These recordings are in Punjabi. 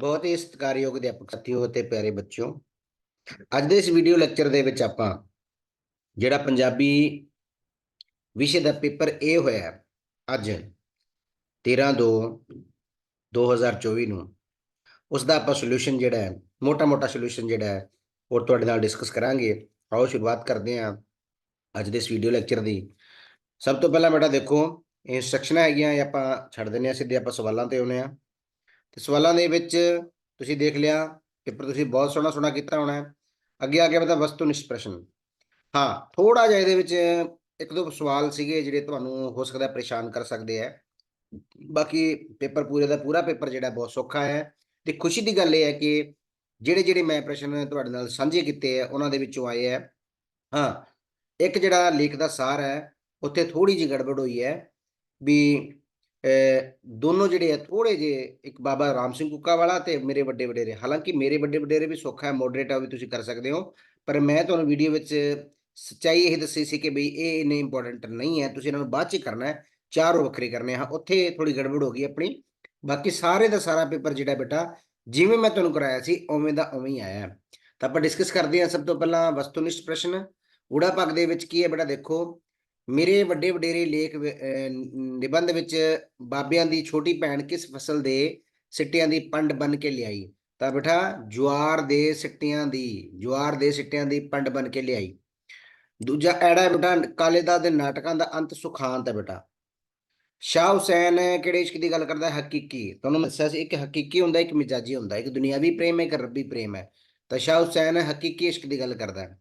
ਬਹੁਤ ਹੀ ਸਤਿਕਾਰਯੋਗ ਅਧਿਆਪਕ ਸਾਥੀਓ ਤੇ ਪਿਆਰੇ ਬੱਚਿਓ ਅੱਜ ਦੇ ਇਸ ਵੀਡੀਓ ਲੈਕਚਰ ਦੇ ਵਿੱਚ ਆਪਾਂ ਜਿਹੜਾ ਪੰਜਾਬੀ ਵਿਸ਼ੇ ਦਾ ਪੇਪਰ ਇਹ ਹੋਇਆ ਹੈ, ਅੱਜ 13 2 2024 ਨੂੰ ਉਸ ਦਾ ਆਪਾਂ ਸੋਲੂਸ਼ਨ ਜਿਹੜਾ ਹੈ ਮੋਟਾ-ਮੋਟਾ ਸੋਲੂਸ਼ਨ ਜਿਹੜਾ ਹੈ ਉਹ ਤੁਹਾਡੇ ਨਾਲ ਡਿਸਕਸ ਕਰਾਂਗੇ। ਆਓ ਸ਼ੁਰੂਆਤ ਕਰਦੇ ਹਾਂ ਅੱਜ ਦੇ ਇਸ ਵੀਡੀਓ ਲੈਕਚਰ ਦੀ। ਸਭ ਤੋਂ ਪਹਿਲਾਂ ਬੇਟਾ ਦੇਖੋ ਇਨਸਟਰਕਸ਼ਨਾਂ ਹੈਗੀਆਂ ਆਪਾਂ ਛੱਡ ਦਿੰਦੇ ਹਾਂ ਸਿੱਧੇ ਆਪਾਂ ਸਵਾਲਾਂ ਤੇ ਆਉਂਦੇ ਹਾਂ। ਤੇ ਸਵਾਲਾਂ ਦੇ ਵਿੱਚ ਤੁਸੀਂ ਦੇਖ ਲਿਆ, ਪੇਪਰ ਤੁਸੀਂ ਬਹੁਤ ਸੋਹਣਾ ਸੋਹਣਾ ਕੀਤਾ ਹੋਣਾ ਹੈ। ਅੱਗੇ ਆ ਗਿਆ ਬਤਾ ਵਸਤੂ ਨਿਸ਼ਪ੍ਰਸ਼ਨ। ਹਾਂ ਥੋੜਾ ਜਿਹਾ ਇਹਦੇ ਵਿੱਚ ਇੱਕ ਦੋ ਸਵਾਲ ਸੀਗੇ ਜਿਹੜੇ ਤੁਹਾਨੂੰ ਹੋ ਸਕਦਾ ਪਰੇਸ਼ਾਨ ਕਰ ਸਕਦੇ ਆ ਬਾਕੀ ਪੇਪਰ ਪੂਰੇ ਦਾ ਪੂਰਾ ਪੇਪਰ ਜਿਹੜਾ ਬਹੁਤ ਸੌਖਾ ਹੈ ਤੇ ਖੁਸ਼ੀ ਦੀ ਗੱਲ ਇਹ ਹੈ ਕਿ ਜਿਹੜੇ ਜਿਹੜੇ ਮੈਂ ਪ੍ਰਸ਼ਨ ਤੁਹਾਡੇ ਨਾਲ ਸਾਂਝੇ ਕੀਤੇ ਆ ਉਹਨਾਂ ਦੇ ਵਿੱਚੋਂ ਆਏ ਆ ਹਾਂ, ਇੱਕ ਜਿਹੜਾ ਲੇਖ ਦਾ ਸਾਰ ਹੈ, ਉੱਥੇ ਥੋੜੀ ਜਿਹੀ ਗੜਬੜ ਹੋਈ ਹੈ ਵੀ ਦੋਨੋਂ ਜਿਹੜੇ ਆ ਥੋੜੇ ਜਿਹੇ ਇੱਕ ਬਾਬਾ ਰਾਮ ਸਿੰਘ ਕੁੱਕਾ ਵਾਲਾ ਤੇ ਮੇਰੇ ਵੱਡੇ ਵਡੇਰੇ। ਹਾਲਾਂਕਿ ਮੇਰੇ ਵੱਡੇ ਵਡੇਰੇ ਵੀ ਸੌਖਾ ਹੈ ਮੋਡਰੇਟ ਆ ਵੀ ਤੁਸੀਂ ਕਰ ਸਕਦੇ ਹੋ, ਪਰ ਮੈਂ ਤੁਹਾਨੂੰ ਵੀਡੀਓ ਵਿੱਚ ਸੱਚਾਈ ਇਹ ਦੱਸੀ ਸੀ ਕਿ ਬਈ ਇਹ ਇੰਨੇ ਇੰਪੋਰਟੈਂਟ ਨਹੀਂ ਹੈ, ਤੁਸੀਂ ਇਹਨਾਂ ਨੂੰ ਬਾਅਦ ਚ ਕਰਨਾ ਹੈ। ਚਾਰ ਵੱਖਰੇ ਕਰਨੇ ਆ। ਉੱਥੇ ਥੋੜੀ ਗੜਬੜ ਹੋ ਗਈ ਆਪਣੀ। ਬਾਕੀ ਸਾਰੇ ਦਾ ਸਾਰਾ ਪੇਪਰ ਜਿਹੜਾ ਬੇਟਾ, ਜਿਵੇਂ ਮੈਂ ਤੁਹਾਨੂੰ ਕਰਾਇਆ ਸੀ, ਉਵੇਂ ਦਾ ਉਵੇਂ ਹੀ ਆਇਆ। ਤਾਂ ਆਪਾਂ ਡਿਸਕਸ ਕਰਦੇ ਹਾਂ ਸਭ ਤੋਂ ਪਹਿਲਾਂ ਵਸਤੂਨਿਸ਼ਟ ਪ੍ਰਸ਼ਨ। ਊੜਾ ਪੱਗ ਦੇ ਵਿੱਚ ਕੀ ਹੈ ਬੇਟਾ? ਦੇਖੋ ਮੇਰੇ ਵੱਡੇ ਵਡੇਰੇ ਲੇਖ ਨਿਬੰਧ ਵਿੱਚ ਬਾਬਿਆਂ ਦੀ ਛੋਟੀ ਭੈਣ ਕਿਸ ਫਸਲ ਦੇ ਸਿੱਟਿਆਂ ਦੀ ਪੰਡ ਬਣ ਕੇ ਲਿਆਈ? ਤਾਂ ਬੇਟਾ, ਜੁਆਰ ਦੇ ਸਿੱਟਿਆਂ ਦੀ, ਜੁਆਰ ਦੇ ਸਿੱਟਿਆਂ ਦੀ ਪੰਡ ਬਨ ਕੇ ਲਿਆਈ। ਦੂਜਾ ਐੜਾ ਬੇਟਾ, ਕਾਲੇ ਦਾ ਦੇ ਨਾਟਕਾਂ ਦਾ ਅੰਤ ਸੁਖਾਂਤ ਹੈ ਬੇਟਾ। ਸ਼ਾਹ ਹੁਸੈਨ ਕਿਹੜੇ ਇਸ਼ਕ ਦੀ ਗੱਲ ਕਰਦਾ ਹਕੀਕੀ। ਤੁਹਾਨੂੰ ਮੈਂ ਦੱਸਿਆ ਸੀ ਇੱਕ ਹਕੀਕੀ ਹੁੰਦਾ, ਇੱਕ ਮਿਜਾਜੀ ਹੁੰਦਾ, ਇੱਕ ਦੁਨਿਆਵੀ ਪ੍ਰੇਮ ਹੈ, ਇੱਕ ਰੱਬੀ ਪ੍ਰੇਮ ਹੈ। ਤਾਂ ਸ਼ਾਹ ਹੁਸੈਨ ਹਕੀਕੀ ਇਸ਼ਕ ਦੀ ਗੱਲ ਕਰਦਾ ਹੈ।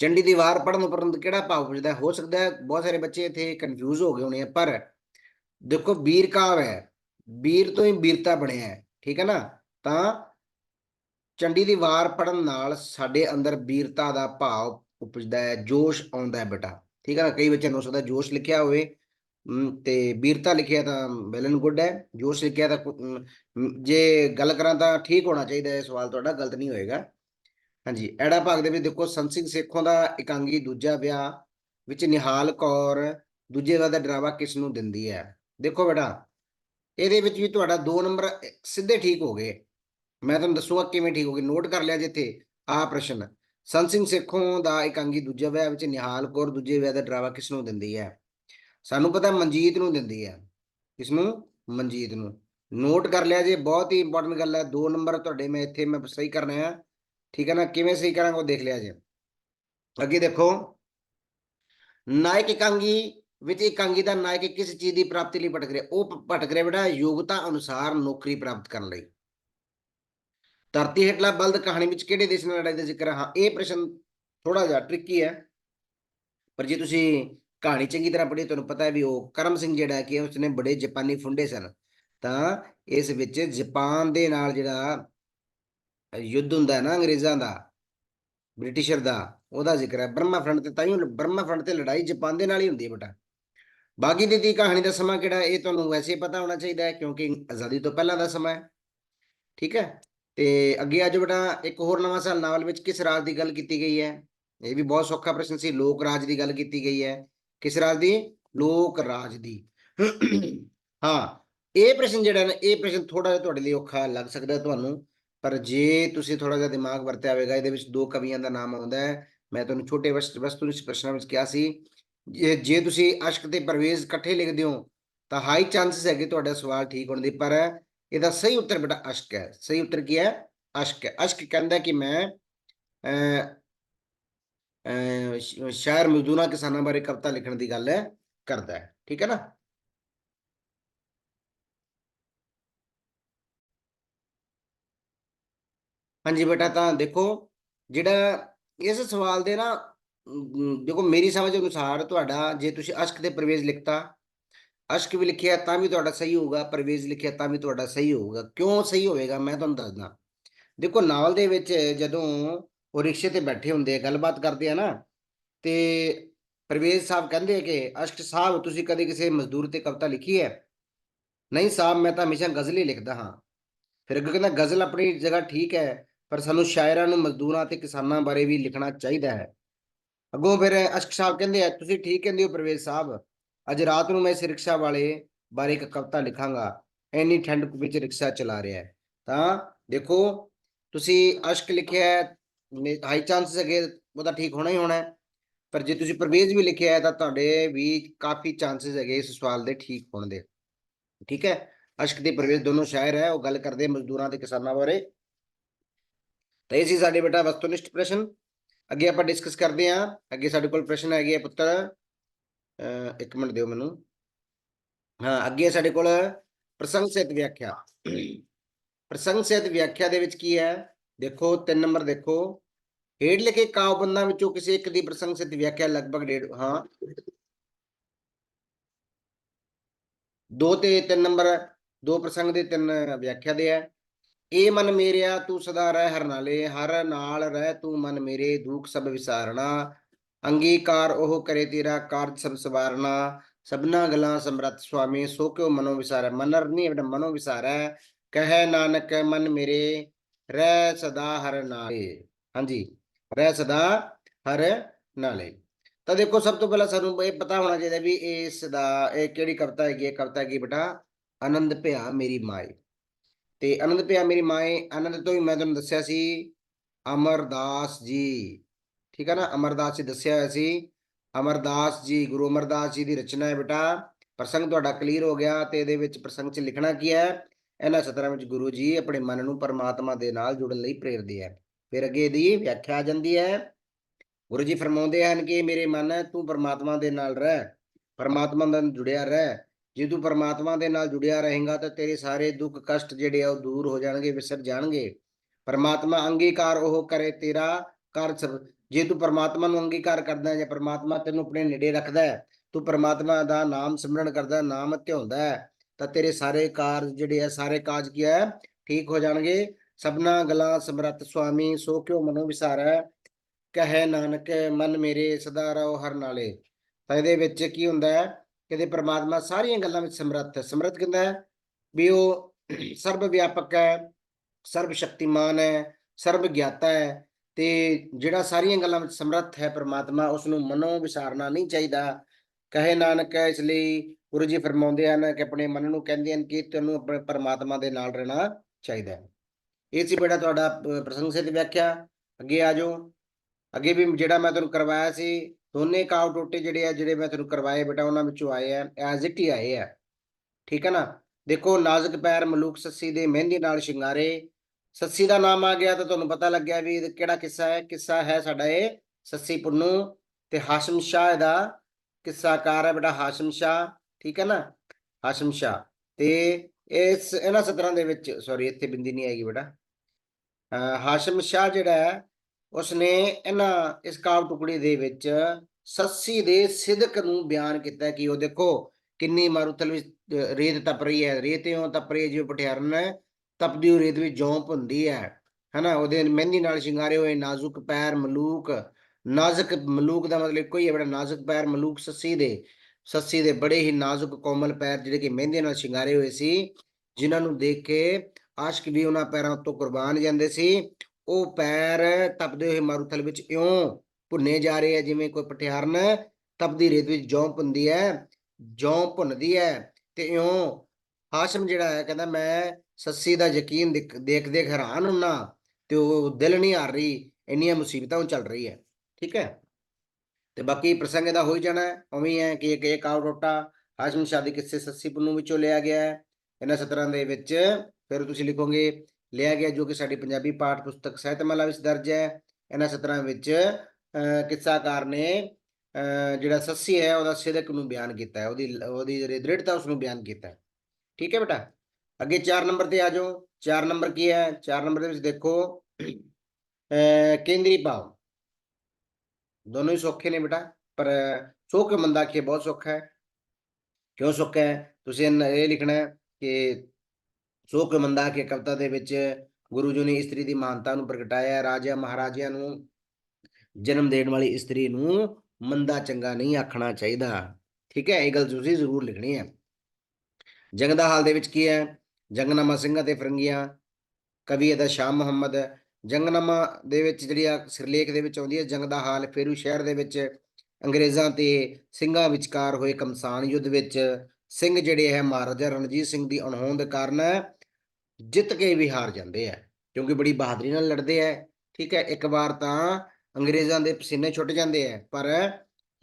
ਚੰਡੀ ਦੀ ਵਾਰ ਪੜਨ ਉਪਰੰਤ ਕਿਹੜਾ ਭਾਵ ਪੁੱਛਦਾ ਹੋ ਸਕਦਾ ਹੈ ਬਹੁਤ ਸਾਰੇ ਬੱਚੇ ਇੱਥੇ ਕਨਫਿਊਜ਼ ਹੋ ਗਏ ਹੋਣੇ ਆ, ਪਰ ਦੇਖੋ ਵੀਰ ਕਾਵ ਹੈ ਵੀਰ ਤੋਂ ਹੀ ਵੀਰਤਾ ਬਣਿਆ ਹੈ, ਠੀਕ ਹੈ ਨਾ? ਤਾਂ ਚੰਡੀ ਦੀ ਵਾਰ ਪੜਨ ਨਾਲ ਸਾਡੇ ਅੰਦਰ ਵੀਰਤਾ ਦਾ ਭਾਵ ਉਪਜਦਾ ਹੈ, ਜੋਸ਼ ਆਉਂਦਾ ਹੈ ਬੇਟਾ, ਠੀਕ ਹੈ ਨਾ? ਕਈ ਬੱਚਿਆਂ ਨੂੰ ਹੋ ਸਕਦਾ ਜੋਸ਼ ਲਿਖਿਆ ਹੋਵੇ ਤੇ ਵੀਰਤਾ ਲਿਖਿਆ ਤਾਂ ਵੈਲਨ ਗੁੱਡ ਹੈ, ਜੋਸ਼ ਲਿਖਿਆ ਤਾਂ ਜੇ ਗੱਲ ਕਰਾਂ ਤਾਂ ਠੀਕ ਹੋਣਾ ਚਾਹੀਦਾ ਹੈ ਸਵਾਲ, ਤੁਹਾਡਾ ਗਲਤ ਨਹੀਂ ਹੋਏਗਾ। ਹਾਂਜੀ, ਐੜਾ ਭਾਗ ਦੇ ਵਿੱਚ ਦੇਖੋ, ਸੰਤ ਸਿੰਘ ਸੇਖੋਂ ਦਾ ਇਕਾਂਗੀ ਦੂਜਾ ਵਿਆਹ, ਵਿੱਚ ਨਿਹਾਲ ਕੌਰ ਦੂਜੇ ਵਿਆਹ ਦਾ ਡਰਾਵਾ ਕਿਸ ਨੂੰ ਦਿੰਦੀ ਹੈ? ਦੇਖੋ ਬੇਟਾ, ਇਹਦੇ ਵਿੱਚ ਵੀ ਤੁਹਾਡਾ 2 ਨੰਬਰ ਸਿੱਧੇ ਠੀਕ ਹੋ ਗਏ। ਮੈਂ ਤੁਹਾਨੂੰ ਦੱਸੂਗਾ ਕਿਵੇਂ ਠੀਕ ਹੋ ਗਏ। ਨੋਟ ਕਰ ਲਿਆ ਜਿੱਥੇ ਆਹ ਪ੍ਰਸ਼ਨ। ਸੰਤ ਸਿੰਘ ਸੇਖੋਂ ਦਾ ਇਕਾਂਗੀ ਦੂਜਾ ਵਿਆਹ, ਵਿੱਚ ਨਿਹਾਲ ਕੌਰ ਦੂਜੇ ਵਿਆਹ ਦਾ ਡਰਾਵਾ ਕਿਸ ਨੂੰ ਦਿੰਦੀ ਹੈ? ਸਾਨੂੰ ਪਤਾ ਮਨਜੀਤ ਨੂੰ ਦਿੰਦੀ ਹੈ। ਕਿਸ ਨੂੰ? ਮਨਜੀਤ ਨੂੰ। ਨੋਟ ਕਰ ਲਿਆ ਜੇ, ਬਹੁਤ ਹੀ ਇੰਪੋਰਟੈਂਟ ਗੱਲ ਹੈ। 2 ਨੰਬਰ ਤੁਹਾਡੇ ਮੈਂ ਇੱਥੇ, ਮੈਂ ਸਹੀ ਕਰਨਾ ਹੈ। ਠੀਕ ਹੈ ਨਾ, ਕਿਵੇਂ ਸਹੀ ਕਰਾਂਗਾ ਉਹ ਦੇਖ ਲਿਆ ਜੇ। ਅੱਗੇ ਦੇਖੋ, ਨਾਇਕ ਇਕਾਂਗੀ ਵਿੱਚ ਇਕਾਂਗੀ ਦਾ ਨਾਇਕ ਕਿਸ ਚੀਜ਼ ਦੀ ਪ੍ਰਾਪਤੀ ਲਈ ਭਟਕ ਰਿਹਾ? ਉਹ ਭਟਕ ਰਿਹਾ ਬੇਟਾ ਯੋਗਤਾ ਅਨੁਸਾਰ ਨੌਕਰੀ ਪ੍ਰਾਪਤ ਕਰਨ ਲਈ। ਧਰਤੀ ਹੇਠਲਾ ਬਲਦ ਕਹਾਣੀ ਵਿੱਚ ਕਿਹੜੇ ਦੇਸ਼ ਨਾਲ ਲੜਾਈ ਦਾ ਜ਼ਿਕਰ ਹਾਂ, ਇਹ ਪ੍ਰਸ਼ਨ ਥੋੜਾ ਜਿਹਾ ਟ੍ਰਿਕੀ ਹੈ। ਪਰ ਜੇ ਤੁਸੀਂ ਕਹਾਣੀ ਚੰਗੀ ਤਰ੍ਹਾਂ ਪੜ੍ਹੀ, ਤੁਹਾਨੂੰ ਪਤਾ ਹੈ ਵੀ ਉਹ ਕਰਮ ਸਿੰਘ ਜਿਹੜਾ ਕਿ ਉਸਨੇ ਬੜੇ ਜਾਪਾਨੀ ਫੁੰਡੇ ਸਨ। ਤਾਂ ਇਸ ਵਿੱਚ ਜਾਪਾਨ ਦੇ ਨਾਲ ਜਿਹੜਾ ਯੁੱਧ ਹੁੰਦਾ ਹੈ ਨਾ ਅੰਗਰੇਜ਼ਾਂ ਦਾ, ਬ੍ਰਿਟਿਸ਼ਰ ਦਾ, ਉਹਦਾ ਜ਼ਿਕਰ ਹੈ। ਬਰਮਾ ਫਰੰਟ ਤੇ ਤਾਂ ਹੀ ਬਰਮਾ ਫਰੰਟ ਤੇ ਲੜਾਈ ਜਾਪਾਨ ਦੇ ਨਾਲ ਹੀ ਹੁੰਦੀ ਹੈ ਬੇਟਾ। ਬਾਗੀ ਦੀ ਦੀ ਕਹਾਣੀ ਦਾ ਸਮਾਂ ਕਿਹੜਾ ਇਹ ਤੁਹਾਨੂੰ ਵੈਸੇ ਪਤਾ ਹੋਣਾ ਚਾਹੀਦਾ ਹੈ, ਕਿਉਂਕਿ ਆਜ਼ਾਦੀ ਤੋਂ ਪਹਿਲਾਂ ਦਾ ਸਮਾਂ ਹੈ। ਠੀਕ ਹੈ? ਤੇ ਅੱਗੇ ਅੱਜ ਬੇਟਾ, ਇੱਕ ਹੋਰ ਨਵਾਂ ਸਾਲ ਨਾਵਲ ਵਿੱਚ ਕਿਸ ਰਾਜ ਦੀ ਗੱਲ ਕੀਤੀ ਗਈ ਹੈ? ਇਹ ਵੀ ਬਹੁਤ ਸੌਖਾ ਪ੍ਰਸ਼ਨ ਸੀ, ਲੋਕ ਰਾਜ ਦੀ ਗੱਲ ਕੀਤੀ ਗਈ ਹੈ। ਕਿਸ ਰਾਜ ਦੀ? ਲੋਕ ਰਾਜ ਦੀ। ਹਾਂ, ਇਹ ਪ੍ਰਸ਼ਨ ਜਿਹੜਾ ਨਾ, ਇਹ ਪ੍ਰਸ਼ਨ ਥੋੜਾ ਜਿਹਾ ਤੁਹਾਡੇ ਲਈ ਔਖਾ ਲੱਗ ਸਕਦਾ ਤੁਹਾਨੂੰ। ਪਰ ਜੇ ਤੁਸੀਂ ਥੋੜਾ ਜਿਹਾ ਦਿਮਾਗ ਵਰਤਿਆ ਹੋਵੇਗਾ, ਇਹਦੇ ਵਿੱਚ ਦੋ ਕਵੀਆਂ ਦਾ ਨਾਮ ਆਉਂਦਾ ਹੈ। ਮੈਂ ਤੁਹਾਨੂੰ ਛੋਟੇ ਵਸਤੂ ਨਿਸ਼ ਪ੍ਰਸ਼ਨਾਂ ਵਿੱਚ ਕਿਹਾ ਸੀ, ਜੇ ਜੇ ਤੁਸੀਂ ਅਸ਼ਕ ਤੇ ਪਰਵੇਜ਼ ਇਕੱਠੇ ਲਿਖਦੇ ਹੋ, ਤਾਂ ਹਾਈ ਚਾਂਸਸ ਹੈਗੇ ਤੁਹਾਡਾ ਸਵਾਲ ਠੀਕ ਹੋਣ ਦੀ, ਪਰ ਇਹਦਾ ਸਹੀ ਉੱਤਰ ਬੇਟਾ ਅਸ਼ਕ ਹੈ। ਸਹੀ ਉੱਤਰ ਕੀ ਹੈ? ਅਸ਼ਕ ਹੈ। ਅਸ਼ਕ ਕਹਿੰਦਾ ਕਿ ਮੈਂ, ਅਹ ਅਹ ਸ਼- ਸ਼ਾਇਰ ਮਜ਼ਦੂਰਾਂ ਕਿਸਾਨਾਂ ਬਾਰੇ ਕਵਿਤਾ ਲਿਖਣ ਦੀ ਗੱਲ ਹੈ ਕਰਦਾ ਹੈ। ਠੀਕ ਹੈ ਨਾ? ਹਾਂਜੀ ਬੇਟਾ, ਤਾਂ ਦੇਖੋ ਜਿਹੜਾ ਇਸ ਸਵਾਲ ਦੇ ਨਾ ਦੇਖੋ ਮੇਰੀ ਸਮਝ ਅਨੁਸਾਰ ਤੁਹਾਡਾ ਜੇ ਤੁਸੀਂ ਅਸ਼ਕ ਤੇ ਪਰਵੇਜ਼ ਲਿਖਤਾ, ਅਸ਼ਕ ਵੀ ਲਿਖਿਆ ਤਾਂ ਵੀ ਤੁਹਾਡਾ ਸਹੀ ਹੋਊਗਾ ਪਰਵੇਜ਼ ਲਿਖਿਆ ਤਾਂ ਵੀ ਤੁਹਾਡਾ ਸਹੀ ਹੋਊਗਾ। ਕਿਉਂ ਸਹੀ ਹੋਵੇਗਾ? ਮੈਂ ਤੁਹਾਨੂੰ ਦੱਸਦਾ। ਦੇਖੋ ਨਾਵਲ ਦੇ ਵਿੱਚ ਜਦੋਂ ਉਹ ਰਿਕਸ਼ੇ ਤੇ ਬੈਠੇ ਹੁੰਦੇ ਆ, ਗੱਲਬਾਤ ਕਰਦੇ ਆ ਨਾ, ਤੇ ਪਰਵੇਜ਼ ਸਾਹਿਬ ਕਹਿੰਦੇ ਆ ਕਿ ਅਸ਼ਕ ਸਾਹਿਬ, ਤੁਸੀਂ ਕਦੇ ਕਿਸੇ ਮਜ਼ਦੂਰ ਤੇ ਕਵਿਤਾ ਲਿਖੀ ਹੈ? ਨਹੀਂ ਸਾਹਿਬ, ਮੈਂ ਤਾਂ ਹਮੇਸ਼ਾ ਗਜ਼ਲ ਹੀ ਲਿਖਦਾ ਹਾਂ। ਫਿਰ ਅੱਗੇ ਕਹਿੰਦਾ, ਗਜ਼ਲ ਆਪਣੀ ਜਗ੍ਹਾ ਠੀਕ ਹੈ। ਪਰ ਸਾਨੂੰ ਸ਼ਾਇਰਾਂ ਨੂੰ ਮਜ਼ਦੂਰਾਂ ਤੇ ਕਿਸਾਨਾਂ ਬਾਰੇ ਵੀ ਲਿਖਣਾ ਚਾਹੀਦਾ ਹੈ। ਅੱਗੋਂ ਫਿਰ ਅਸ਼ਕ ਸਾਹਿਬ ਕਹਿੰਦੇ ਆ, ਤੁਸੀਂ ਠੀਕ ਕਹਿੰਦੇ ਹੋ ਪ੍ਰਵੇਸ਼ ਸਾਹਿਬ, ਅੱਜ ਰਾਤ ਨੂੰ ਮੈਂ ਇਸ ਰਿਕਸ਼ਾ ਵਾਲੇ ਬਾਰੇ ਇੱਕ ਕਵਿਤਾ ਲਿਖਾਂਗਾ, ਇੰਨੀ ਠੰਡ ਵਿੱਚ ਰਿਕਸ਼ਾ ਚਲਾ ਰਿਹਾ ਹੈ। ਤਾਂ ਦੇਖੋ, ਤੁਸੀਂ ਅਸ਼ਕ ਲਿਖਿਆ ਹੈ ਹਾਈ ਚਾਂਸਸ ਹੈਗੇ ਉਹਦਾ ਠੀਕ ਹੋਣਾ ਹੀ ਹੋਣਾ ਹੈ, ਪਰ ਜੇ ਤੁਸੀਂ ਪਰਵੇਜ਼ ਵੀ ਲਿਖਿਆ ਹੈ, ਤਾਂ ਤੁਹਾਡੇ ਵੀ ਕਾਫੀ ਚਾਂਸਸ ਹੈਗੇ ਇਸ ਸਵਾਲ ਦੇ ਠੀਕ ਹੋਣ ਦੇ। ਠੀਕ ਹੈ? ਅਸ਼ਕ ਤੇ ਪਰਵੇਜ਼ ਦੋਨੋਂ ਸ਼ਾਇਰ ਹੈ, ਉਹ ਗੱਲ ਕਰਦੇ ਮਜ਼ਦੂਰਾਂ ਤੇ ਕਿਸਾਨਾਂ ਬਾਰੇ। ਤਾਂ ਇਹ ਸੀ ਸਾਡੇ ਬੇਟਾ ਵਸਤੂਨਿਸ਼ਟ ਪ੍ਰਸ਼ਨ। ਅੱਗੇ ਆਪਾਂ ਡਿਸਕਸ ਕਰਦੇ ਹਾਂ। ਅੱਗੇ ਸਾਡੇ ਕੋਲ ਪ੍ਰਸ਼ਨ ਹੈਗੇ ਆ ਪੁੱਤਰ। ਇੱਕ ਮਿੰਟ ਦਿਓ ਮੈਨੂੰ। ਹਾਂ, ਅੱਗੇ ਸਾਡੇ ਕੋਲ ਪ੍ਰਸੰਗ ਸਹਿਤ ਵਿਆਖਿਆ। ਪ੍ਰਸੰਗ ਸਹਿਤ ਵਿਆਖਿਆ ਦੇ ਵਿੱਚ ਕੀ ਹੈ? ਦੇਖੋ 3 ਨੰਬਰ ਦੇਖੋ। ਹੇਠ ਲਿਖੇ ਕਾਵ ਬੰਦਾਂ ਵਿੱਚੋਂ ਕਿਸੇ ਇੱਕ ਦੀ ਪ੍ਰਸੰਗ ਸਹਿਤ ਵਿਆਖਿਆ ਲਗਭਗ ਡੇਢ, ਹਾਂ। ਦੋ ਤੇ 3 ਨੰਬਰ, ਦੋ ਪ੍ਰਸੰਗ ਦੇ ਤਿੰਨ ਵਿਆਖਿਆ ਦੇ ਹੈ। ਏ ਮਨ ਮੇਰਿਆ ਤੂੰ ਸਦਾ ਰਹਿ ਹਰ ਨਾਲੇ, ਹਰ ਨਾਲ ਰਹਿ ਤੂੰ ਮਨ ਮੇਰੇ, ਦੁੱਖ ਸਭ ਵਿਸਾਰਣਾ ਅੰਗੀਕਾਰ ਉਹ ਕਰੇ ਤੇਰਾ ਕਾਰਜ ਸਭ ਸਵਾਰਨਾ। ਸਭਨਾ ਗਲਾਂ ਸਮਰੱਥ ਸੁਆਮੀ, ਸੋ ਕਿਉ ਮਨੋ ਵਿਸਾਰੈ? ਮਨਰ ਨਹੀਂ ਬੇਟਾ, ਮਨੋ ਵਿਸਾਰੈ। ਕਹੈ ਨਾਨਕ, ਮਨ ਮੇਰੇ, ਰਹਿ ਸਦਾ ਹਰ ਨਾਲੇ। ਹਾਂਜੀ, ਰਹਿ ਸਦਾ ਹਰ ਨਾਲੇ। ਤਾਂ ਦੇਖੋ, ਸਭ ਤੋਂ ਪਹਿਲਾਂ ਸਾਨੂੰ ਇਹ ਪਤਾ ਹੋਣਾ ਚਾਹੀਦਾ ਵੀ ਇਸ ਦਾ, ਇਹ ਕਿਹੜੀ ਕਵਿਤਾ ਹੈਗੀ ਹੈ? ਕਵਿਤਾ ਹੈਗੀ ਬੇਟਾ, ਆਨੰਦ ਭਿਆ ਮੇਰੀ ਮਾਏ। ਤੇ ਆਨੰਦ ਪਿਆ ਮੇਰੀ ਮਾਏ, ਆਨੰਦ ਤੋਂ ਹੀ ਮੈਂ ਤੁਹਾਨੂੰ ਦੱਸਿਆ ਸੀ, ਅਮਰਦਾਸ ਜੀ। ਠੀਕ ਹੈ ਨਾ? ਅਮਰਦਾਸ ਜੀ ਦੱਸਿਆ ਹੋਇਆ ਸੀ, ਅਮਰਦਾਸ ਜੀ, ਗੁਰੂ ਅਮਰਦਾਸ ਜੀ ਦੀ ਰਚਨਾ ਹੈ ਬੇਟਾ। ਪ੍ਰਸੰਗ ਤੁਹਾਡਾ ਕਲੀਅਰ ਹੋ ਗਿਆ ਤੇ ਇਹਦੇ ਵਿੱਚ ਪ੍ਰਸੰਗ 'ਚ ਲਿਖਣਾ ਕੀ ਹੈ? ਇਹਨਾਂ ਸਤਰਾਂ ਵਿੱਚ ਗੁਰੂ ਜੀ ਆਪਣੇ ਮਨ ਨੂੰ ਪਰਮਾਤਮਾ ਦੇ ਨਾਲ ਜੁੜਨ ਲਈ ਪ੍ਰੇਰਦੇ ਹੈ। ਫਿਰ ਅੱਗੇ ਦੀ ਵਿਆਖਿਆ ਆ ਜਾਂਦੀ ਹੈ। ਗੁਰੂ ਜੀ ਫਰਮਾਉਂਦੇ ਹਨ ਕਿ ਮੇਰੇ ਮਨ, ਤੂੰ ਪਰਮਾਤਮਾ ਦੇ ਨਾਲ ਰਹਿ। ਪਰਮਾਤਮਾ ਨਾਲ ਜੁੜਿਆ ਰਹਿ। ਜੇ ਤੂੰ ਪਰਮਾਤਮਾ ਦੇ ਨਾਲ ਜੁੜਿਆ ਰਹੇਗਾ ਤਾਂ ਤੇਰੇ ਸਾਰੇ ਦੁੱਖ ਕਸ਼ਟ ਜਿਹੜੇ ਆ ਉਹ ਦੂਰ ਹੋ ਜਾਣਗੇ, ਵਿਸਰ ਜਾਣਗੇ। ਪਰਮਾਤਮਾ ਅੰਗੀਕਾਰ ਉਹ ਕਰੇ ਤੇਰਾ ਕਰ ਜੇ ਤੂੰ ਪਰਮਾਤਮਾ ਨੂੰ ਅੰਗੀਕਾਰ ਕਰਦਾ ਹੈ ਜਾਂ ਪਰਮਾਤਮਾ ਤੈਨੂੰ ਆਪਣੇ ਨੇੜੇ ਰੱਖਦਾ ਹੈ, ਤੂੰ ਪਰਮਾਤਮਾ ਦਾ ਨਾਮ ਸਿਮਰਨ ਕਰਦਾ, ਨਾਮ ਧਿਆਉਂਦਾ ਹੈ, ਤਾਂ ਤੇਰੇ ਸਾਰੇ ਕਾਰਜ ਜਿਹੜੇ ਆ, ਸਾਰੇ ਕਾਜ ਕੀ ਹੈ ਠੀਕ ਹੋ ਜਾਣਗੇ। ਸਭਨਾ ਗਲਾ ਸਮਰੱਥ ਸੁਆਮੀ, ਸੋ ਕਿਉ ਮਨੋ ਵਿਸਾਰੈ? ਕਹੇ ਨਾਨਕ, ਮਨ ਮੇਰੇ ਸਦਾ ਰਹੋ ਹਰ ਨਾਲੇ। ਤਾਂ ਇਹਦੇ ਵਿੱਚ ਕੀ ਹੁੰਦਾ ਹੈ? ਕਹਿੰਦੇ ਪ੍ਰਮਾਤਮਾ ਸਾਰੀਆਂ ਗੱਲਾਂ ਵਿੱਚ ਸਮਰੱਥ ਹੈ। ਸਮਰੱਥ ਕਹਿੰਦਾ ਹੈ? ਵੀ ਉਹ ਸਰਬ ਵਿਆਪਕ ਹੈ ਸਰਬ ਸ਼ਕਤੀਮਾਨ ਹੈ ਸਰਬ ਗਿਆਤਾ ਹੈ ਤੇ ਜਿਹੜਾ ਸਾਰੀਆਂ ਗੱਲਾਂ ਵਿੱਚ ਸਮਰੱਥ ਹੈ ਪ੍ਰਮਾਤਮਾ ਉਸ ਨੂੰ ਮਨੋਂ ਵਿਸਾਰਨਾ ਨਹੀਂ ਚਾਹੀਦਾ। ਕਹੇ ਨਾਨਕ ਇਸ ਲਈ ਗੁਰੂ ਜੀ ਫਰਮਾਉਂਦੇ ਹਨ ਕਿ ਆਪਣੇ ਮਨ ਨੂੰ ਕਹਿੰਦੇ ਹਨ ਕਿ ਤੈਨੂੰ ਆਪਣੇ ਪਰਮਾਤਮਾ ਦੇ ਨਾਲ ਰਹਿਣਾ ਚਾਹੀਦਾ ਹੈ। ਇਹ ਸੀ ਬੇਟਾ ਤੁਹਾਡਾ ਅਹ, ਪ੍ਰਸੰਗ ਸਿੱਧ ਵਿਆਖਿਆ। ਅੱਗੇ ਆ ਜਾਓ। ਅੱਗੇ ਵੀ ਜਿਹੜਾ ਮੈਂ ਤੁਹਾਨੂੰ ਕਰਵਾਇਆ ਸੀ ਦੋਨੇ ਕਾਵ ਟੋਟੇ ਜਿਹੜੇ ਆ, ਜਿਹੜੇ ਮੈਂ ਤੁਹਾਨੂੰ ਕਰਵਾਏ ਬੇਟਾ, ਉਹਨਾਂ ਵਿੱਚੋਂ ਆਏ ਆ ਐਜ਼ ਇਟ ਹੀ ਆਏ ਆ। ਠੀਕ ਹੈ ਨਾ? ਦੇਖੋ, ਨਾਜ਼ੁਕ ਪੈਰ ਮਲੂਕ ਸੱਸੀ ਦੇ ਮਹਿੰਦੀ ਨਾਲ ਸ਼ਿੰਗਾਰੇ। ਸੱਸੀ ਦਾ ਨਾਮ ਆ ਗਿਆ ਤਾਂ ਤੁਹਾਨੂੰ ਪਤਾ ਲੱਗਿਆ ਵੀ ਇਹ ਕਿਹੜਾ ਕਿੱਸਾ ਹੈ? ਕਿੱਸਾ ਹੈ ਸਾਡਾ ਇਹ, ਸੱਸੀ ਪੁੰਨੂ ਤੇ ਹਾਸ਼ਮ ਸ਼ਾਹ ਇਹਦਾ ਕਿੱਸਾਕਾਰ ਹੈ ਬੇਟਾ ਹਾਸ਼ਮ ਸ਼ਾਹ। ਠੀਕ ਹੈ ਨਾ? ਹਾਸ਼ਮ ਸ਼ਾਹ। ਤੇ ਇਸ, ਇਹਨਾਂ ਸਤਰਾਂ ਦੇ ਵਿੱਚ ਸੌਰੀ ਇੱਥੇ ਬਿੰਦੀ ਨਹੀਂ ਆਏਗੀ ਬੇਟਾ। ਹਾਸ਼ਮ ਸ਼ਾਹ ਜਿਹੜਾ ਹੈ ਉਸਨੇ ਇਹਨਾਂ ਇਸ ਕਾਵ ਟੁਕੜੀ ਦੇ ਵਿੱਚ ਸੱਸੀ ਦੇ ਸਿਦਕ ਨੂੰ ਬਿਆਨ ਕੀਤਾ ਕਿ ਉਹ ਦੇਖੋ ਕਿੰਨੀ ਮਾਰੂਥਲ ਵਿੱਚ ਰੇਤ ਤਪ ਰਹੀ ਹੈ, ਰੇਤਿਓਂ ਤਪ ਰਹੀ ਜਿਵੇਂ ਪਠਿਆਰਨ, ਤਪਦੀ ਹੋਈ ਰੇਤ ਵਿੱਚ ਜੌਂਪ ਹੁੰਦੀ ਹੈ, ਹਨਾ? ਉਹਦੇ ਮਹਿੰਦੀ ਨਾਲ ਸ਼ਿੰਗਾਰੇ ਹੋਏ ਨਾਜ਼ੁਕ ਪੈਰ ਮਲੂਕ, ਨਾਜ਼ੁਕ ਮਲੂਕ ਦਾ ਮਤਲਬ ਕੋਈ ਹੈ ਬੜਾ ਨਾਜ਼ੁਕ ਪੈਰ ਮਲੂਕ ਸੱਸੀ ਦੇ ਸੱਸੀ ਦੇ ਬੜੇ ਹੀ ਨਾਜ਼ੁਕ ਕੋਮਲ ਪੈਰ ਜਿਹੜੇ ਕਿ ਮਹਿੰਦੀ ਨਾਲ ਸ਼ਿੰਗਾਰੇ ਹੋਏ ਸੀ, ਜਿਨ੍ਹਾਂ ਨੂੰ ਦੇਖ ਕੇ ਆਸ਼ਕ ਵੀ ਉਹਨਾਂ ਪੈਰਾਂ ਉੱਤੋਂ ਕੁਰਬਾਨ ਜਾਂਦੇ ਸੀ। ਉਹ ਪੈਰ ਤਪਦੇ ਹੋਏ ਮਾਰੂਥਲ ਵਿੱਚ ਇਉਂ ਭੁੰਨੇ ਜਾ ਰਹੇ ਆ, ਜਿਵੇਂ ਕੋਈ ਪਠਿਆਰਨ ਤਪਦੀ ਰੇਤ ਵਿੱਚ ਜੌਂ ਭੁੰਦੀ ਹੈ ਜੌਂ ਭੁੰਨਦੀ ਹੈ ਤੇ ਇਉਂ ਹਾਸ਼ਮ ਜਿਹੜਾ ਹੈ ਕਹਿੰਦਾ ਮੈਂ ਸੱਸੀ ਦਾ ਯਕੀਨ ਦੇਖ ਦੇਖ ਹੈਰਾਨ ਹੁੰਨਾ ਤੇ ਉਹ ਦਿਲ ਨਹੀਂ ਹਾਰ ਰਹੀ, ਇੰਨੀਆਂ ਮੁਸੀਬਤਾਂ ਉਹ ਚੱਲ ਰਹੀ ਹੈ ਠੀਕ ਹੈ ਤੇ ਬਾਕੀ ਪ੍ਰਸੰਗ ਇਹਦਾ ਹੋ ਹੀ ਜਾਣਾ ਹੈ ਉਵੇਂ ਹੈ ਕਿ ਇੱਕ ਇੱਕ ਆਉ ਟੋਟਾ ਹਾਸ਼ਮ ਸ਼ਾਦੀ ਕਿਸੇ ਸੱਸੀ ਪੁੰਨੂ ਵਿੱਚੋਂ ਲਿਆ ਗਿਆ ਹੈ। ਇਹਨਾਂ ਸਤਰਾਂ ਦੇ ਵਿੱਚ ਫਿਰ ਤੁਸੀਂ ਲਿਖੋਗੇ ਲਿਆ ਗਿਆ ਜੋ ਕਿ ਸਾਡੀ ਪੰਜਾਬੀ ਪਾਠ ਪੁਸਤਕ ਸਾਹਿਤਮਾਲਾ ਵਿੱਚ ਦਰਜ ਹੈ। ਇਹਨਾਂ ਸਤਰਾਂ ਵਿੱਚ ਅਹ, ਕਿੱਸਾਕਾਰ ਨੇ ਅਹ, ਜਿਹੜਾ ਸੱਸੀ ਹੈ ਉਹਦਾ ਸਿਦਕ ਨੂੰ ਬਿਆਨ ਕੀਤਾ ਹੈ। ਉਹਦੀ ਉਹਦੀ ਜਿਹੜੀ ਦ੍ਰਿੜਤਾ ਉਸ ਨੂੰ ਬਿਆਨ ਕੀਤਾ ਹੈ। ਠੀਕ ਹੈ ਬੇਟਾ? ਅੱਗੇ 4 ਨੰਬਰ ਤੇ ਆ ਜਾਓ। 4 ਨੰਬਰ ਕੀ ਹੈ? 4 ਨੰਬਰ ਦੇ ਵਿੱਚ ਦੇਖੋ ਅਹ, ਕੇਂਦਰੀ ਭਾਵ। ਦੋਨੋਂ ਹੀ ਸੌਖੇ ਨੇ ਬੇਟਾ ਪਰ ਸੌਖ ਮੰਦਾ ਕੀ ਬਹੁਤ ਸੌਖਾ ਹੈ। ਕਿਉਂ ਸੌਖਾ ਹੈ? ਤੁਸੀਂ ਇਹਨ- ਇਹ ਲਿਖਣਾ ਹੈ ਕਿ ਸੋਖ ਮੰਦਾ ਕੇ ਕਵਿਤਾ ਦੇ ਵਿੱਚ ਗੁਰੂ ਜੀ ਨੇ ਇਸਤਰੀ ਦੀ ਮਹਾਨਤਾ ਨੂੰ ਪ੍ਰਗਟਾਇਆ ਹੈ। ਰਾਜਿਆਂ ਮਹਾਰਾਜਿਆਂ ਨੂੰ ਜਨਮ ਦੇਣ ਵਾਲੀ ਇਸਤਰੀ ਨੂੰ ਮੰਦਾ ਚੰਗਾ ਨਹੀਂ ਆਖਣਾ ਚਾਹੀਦਾ। ਠੀਕ ਹੈ, ਇਹ ਗੱਲ ਤੁਸੀਂ ਜ਼ਰੂਰ ਲਿਖਣੀ ਹੈ। ਜੰਗ ਦਾ ਹਾਲ ਦੇ ਵਿੱਚ ਕੀ ਹੈ? ਜੰਗਨਾਮਾ ਸਿੰਘਾਂ ਤੇ ਫਰੰਗੀਆਂ, ਕਵੀ ਇਹਦਾ ਸ਼ਾਹ ਮੁਹੰਮਦ। ਜੰਗਨਾਮਾ ਦੇ ਵਿੱਚ ਜਿਹੜੀ ਆ ਸਿਰਲੇਖ ਦੇ ਵਿੱਚ ਆਉਂਦੀ ਹੈ, ਜੰਗ ਦਾ ਹਾਲ ਫੇਰੂ ਸ਼ਹਿਰ ਦੇ ਵਿੱਚ ਅੰਗਰੇਜ਼ਾਂ ਤੇ ਸਿੰਘਾਂ ਵਿਚਕਾਰ ਹੋਏ ਕਮਸਾਨ ਯੁੱਧ ਵਿੱਚ ਸਿੰਘ ਜਿਹੜੇ ਹੈ, ਮਹਾਰਾਜਾ ਰਣਜੀਤ ਸਿੰਘ ਦੀ ਅਣਹੋਂਦ ਕਾਰਨ ਜਿੱਤ ਕੇ ਵੀ ਹਾਰ ਜਾਂਦੇ ਆ, ਕਿਉਂਕਿ ਬੜੀ ਬਹਾਦਰੀ ਨਾਲ ਲੜਦੇ ਆ, ਠੀਕ ਹੈ, ਇੱਕ ਵਾਰ ਤਾਂ ਅੰਗਰੇਜ਼ਾਂ ਦੇ ਪਸੀਨੇ ਛੁੱਟ ਜਾਂਦੇ ਆ, ਪਰ